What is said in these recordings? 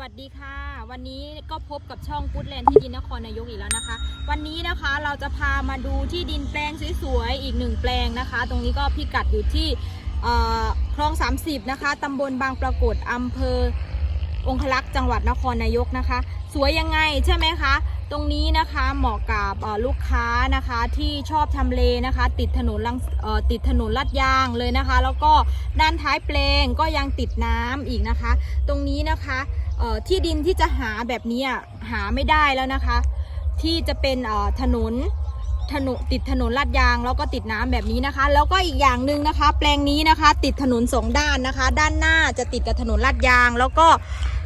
วัสดีค่ะ วันนี้ก็พบกับช่องกู๊ดแลนด์ที่ดินนครนายกอีกแล้วนะคะ วันนี้นะคะเราจะพามาดูที่ดินแปลงสวยๆอีกหนึ่งแปลงนะคะ ตรงนี้ก็พิกัดอยู่ที่เอ่อคลอง 30 นะคะตำบลบางปรากฏอำเภอองคลักษ์จังหวัดนครนายกนะคะ สวยยังไงใช่ไหมคะ ตรงนี้นะคะเหมาะกับลูกค้านะคะที่ชอบทำเลนะคะ ติดถนนลังติดถนนลาดยางเลยนะคะ แล้วก็ด้านท้ายแปลงก็ยังติดน้ำอีกนะคะ ตรงนี้นะคะที่ดินที่จะหาแบบนี้อะหาไม่ได้แล้วนะคะ ที่จะเป็นถนนถนนติดถนนลาดยางแล้วก็ติดน้ำแบบนี้นะคะ แล้วก็อีกอย่างหนึ่งนะคะ แปลงนี้นะคะ ติดถนนสองด้านนะคะ ด้านหน้าจะติดกับถนนลาดยาง แล้วก็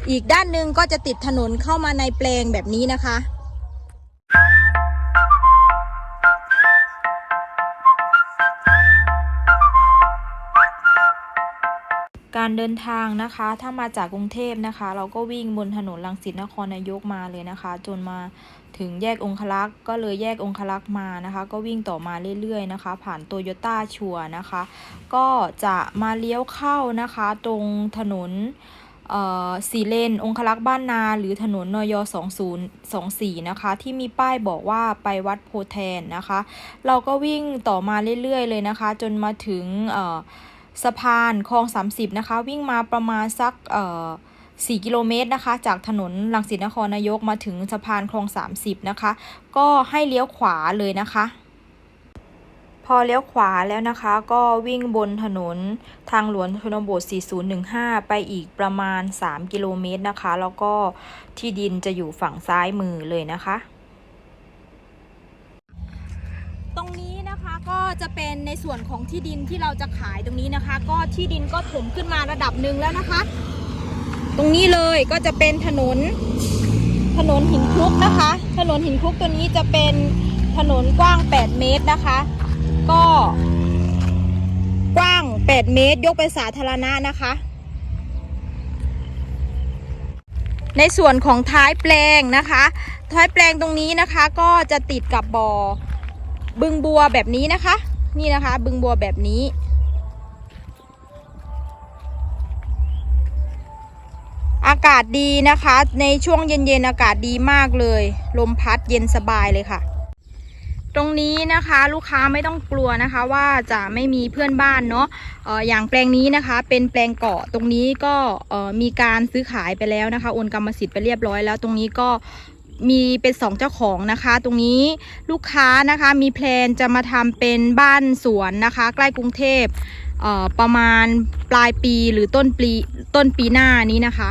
อีกด้านหนึ่งก็จะติดถนนเข้ามาในแปลงแบบนี้นะคะ การเดินทางนะคะ ถ้ามาจากกรุงเทพนะคะ เราก็วิ่งบนถนนลังสิตนครนายกมาเลยนะคะ จนมาถึงแยกองคลักษ์ก็เลยแยกองคลักษ์มานะคะ ก็วิ่งต่อมาเรื่อยๆนะคะ ผ่านโตโยต้าชัวนะคะ ก็จะมาเลี้ยวเข้านะคะ ตรงถนนเอ่อสีเลนองคลักษ์บ้านนาหรือถนนนย2024 นะคะ ที่มีป้ายบอกว่าไปวัดโพแทนนะคะ เราก็วิ่งต่อมาเรื่อยๆเลยนะคะ จนมาถึงเอ่อ สะพานคลอง30นะคะ วิ่งมาประมาณสักเอ่อ4กิโลเมตรนะคะ จากถนนลังสิตนครนายกมาถึงสะพานคลอง 30 นะคะ ก็ให้เลี้ยวขวาเลยนะคะ พอเลี้ยวขวาแล้วนะคะ ก็วิ่งบนถนนทางหลวงชนบท 4015 ไปอีกประมาณ 3 กิโลเมตรนะคะ แล้วก็ที่ดินจะอยู่ฝั่งซ้ายมือเลยนะคะ ตรงนี้ ก็จะเป็นในส่วนของที่ดินที่เราจะขายตรงนี้นะคะ ก็ที่ดินก็ถมขึ้นมาระดับหนึ่งแล้วนะคะ ตรงนี้เลยก็จะเป็นถนนถนนหินคลุกนะคะ ถนนหินคลุกตัวนี้จะเป็นถนนกว้าง 8 เมตรนะคะ ก็กว้าง 8 เมตร ยกไปสาธารณะนะคะ ในส่วนของท้ายแปลงนะคะ ท้ายแปลงตรงนี้นะคะก็จะติดกับบ่อ บึงบัวแบบนี้นะคะ นี่นะคะ บึงบัวแบบนี้ อากาศดีนะคะ ในช่วงเย็นๆอากาศดีมากเลย ลมพัดเย็นสบายเลยค่ะ ตรงนี้นะคะลูกค้าไม่ต้องกลัวนะคะ ว่าจะไม่มีเพื่อนบ้านเนาะอออย่างแปลงนี้นะคะ เป็นแปลงเกาะตรงนี้ก็มีการซื้อขายไปแล้วนะคะโอนกรรมสิทธิ์ไปเรียบร้อยแล้ว ตรงนี้ก็ มีเป็นสองเจ้าของนะคะ ตรงนี้ลูกค้านะคะมีแพลนจะมาทำเป็นบ้านสวนนะคะ ใกล้กรุงเทพเประมาณปลายปีหรือต้นปีต้นปีหน้านี้นะคะ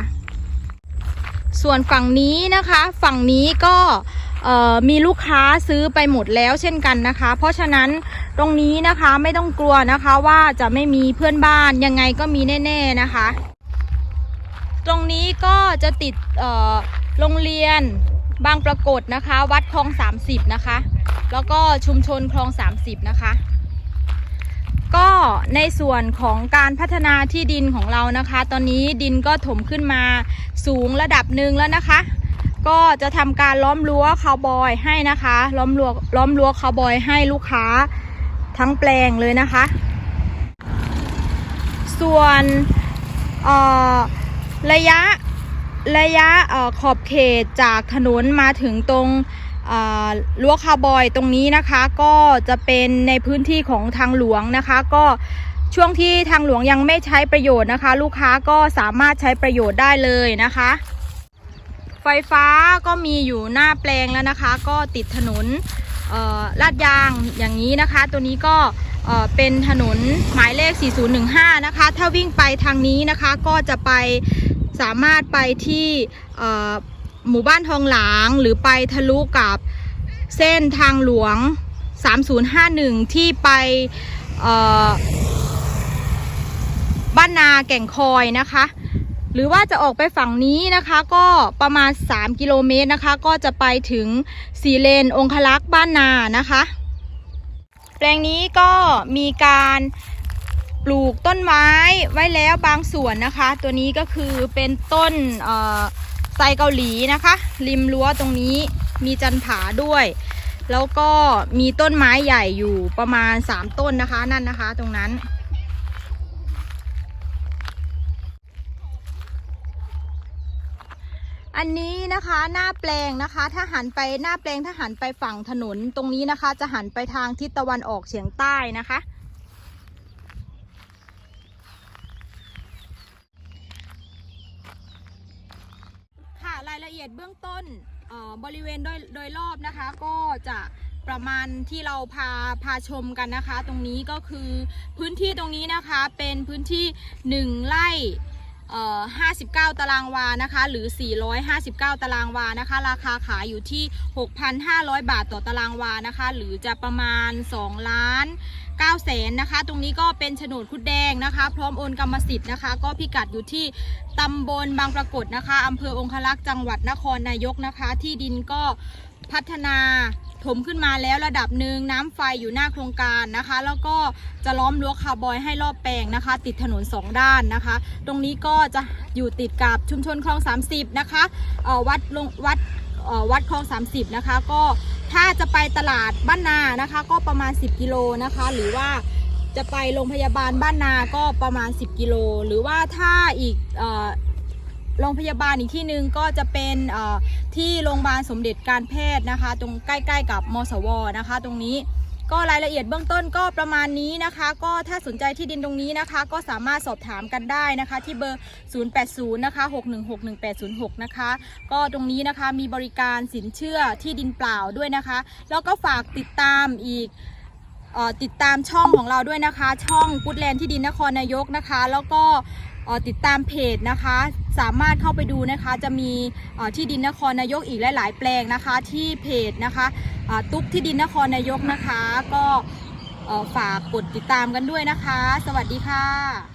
ส่วนฝั่งนี้นะคะ ฝั่งนี้ก็มีลูกค้าซื้อไปหมดแล้วเช่นกันนะคะ เพราะฉะนั้นตรงนี้นะคะไม่ต้องกลัวนะคะว่าจะไม่มีเพื่อนบ้านยังไงก็มีแน่ ๆนะคะ ตรงนี้ก็จะติดโรงเรียน บางปรากฏนะคะ วัดคลอง30นะคะ แล้วก็ชุมชนคลอง30นะคะ ก็ในส่วนของการพัฒนาที่ดินของเรานะคะ ตอนนี้ดินก็ถมขึ้นมาสูงระดับหนึ่งแล้วนะคะ ก็จะทำการล้อมรั้วคาวบอยให้นะคะ ล้อมรั้วล้อมรั้วคาวบอยให้ลูกค้าทั้งแปลงเลยนะคะ ส่วนระยะ ระยะออขอบเขตจากถนนมาถึงตรงเอ่อรั้วคาบอยตรงนี้นะคะก็จะเป็นในพื้นที่ของทางหลวงนะคะ ก็ช่วงที่ทางหลวงยังไม่ใช้ประโยชน์นะคะ ลูกค้าก็สามารถใช้ประโยชน์ได้เลยนะคะ ไฟฟ้าก็มีอยู่หน้าแปลงแล้วนะคะ ก็ติดถนนลาดยางอย่างนี้นะคะ ตัวนี้ก็เป็นถนนหมายเลข 4015 นะคะ ถ้าวิ่งไปทางนี้นะคะก็จะไป สามารถไปที่หมู่บ้านทองหลางหรือไปทะลุกับเส้นทางหลวง 3051 ที่ไปบ้านนาแก่งคอยนะคะ หรือว่าจะออกไปฝั่งนี้นะคะก็ประมาณ 3 กิโลเมตรนะคะ ก็จะไปถึงสีเลนองคลักษ์บ้านนานะคะ แปลงนี้ก็มีการ ปลูกต้นไม้ไว้แล้วบางส่วนนะคะ ตัวนี้ก็คือเป็นต้นไทรเกาหลีนะคะ ริมรั้วตรงนี้มีจันผาด้วย แล้วก็มีต้นไม้ใหญ่อยู่ประมาณ 3 ต้นนะคะนั่นนะคะตรงนั้น อันนี้นะคะหน้าแปลงนะคะ ถ้าหันไปหน้าแปลงถ้าหันไปฝั่งถนนตรงนี้นะคะ จะหันไปทางทิศตะวันออกเฉียงใต้นะคะ รายละเอียดเบื้องต้นเอ่อบริเวณโดยโดยรอบนะคะ ก็จะประมาณที่เราพาพาชมกันนะคะ ตรงนี้ก็คือพื้นที่ตรงนี้นะคะเป็นพื้นที่ 1 ไร่เอ่อ59 ตารางวานะคะ หรือ 459 ตารางวานะคะ ราคาขายอยู่ที่ 6,500 บาทต่อตารางวานะคะ หรือจะประมาณ 2 ล้าน 9แสนนะคะ ตรงนี้ก็เป็นโฉนดคุดแดงนะคะ พร้อมโอนกรรมสิทธิ์นะคะ ก็พิกัดอยู่ที่ตำบลบางปรากฏนะคะอำเภอองคลักษ์จังหวัดนครนายกนะคะ ที่ดินก็พัฒนาถมขึ้นมาแล้วระดับหนึ่งน้ำไฟอยู่หน้าโครงการนะคะ แล้วก็จะล้อมรั้วคาร์บอยให้รอบแปลงนะคะ ติดถนนสองด้านนะคะ ตรงนี้ก็จะอยู่ติดกับชุมชนคลอง 30 นะคะวัดลงวัดวัดคลอง 30 นะคะ ก็ ถ้าจะไปตลาดบ้านนานะคะ ก็ประมาณ 10 กิโลนะคะ หรือว่าจะไปโรงพยาบาลบ้านนาก็ประมาณ 10 กิโล หรือว่าถ้าอีกโรงพยาบาลอีกที่หนึ่งก็จะเป็นที่โรงพยาบาลสมเด็จการแพทย์นะคะ ตรงใกล้ ๆ กับมสวนะคะ ตรงนี้ ก็รายละเอียดเบื้องต้นก็ประมาณนี้นะคะ ก็ถ้าสนใจที่ดินตรงนี้นะคะ ก็สามารถสอบถามกันได้นะคะ ที่เบอร์ 080 นะคะ 6161806 นะคะ ก็ตรงนี้นะคะมีบริการสินเชื่อที่ดินเปล่าด้วยนะคะ แล้วก็ฝากติดตามอีกออติดตามช่องของเราด้วยนะคะ ช่องกุดแลนที่ดินนครนายกนะคะ แล้วก็ ติดตามเพจนะคะ สามารถเข้าไปดูนะคะ จะมีที่ดินนครนายกอีกหลาย ๆ แปลงนะคะ ที่เพจนะคะตุ๊กที่ดินนครนายกนะคะ ก็ฝากกดติดตามกันด้วยนะคะ สวัสดีค่ะ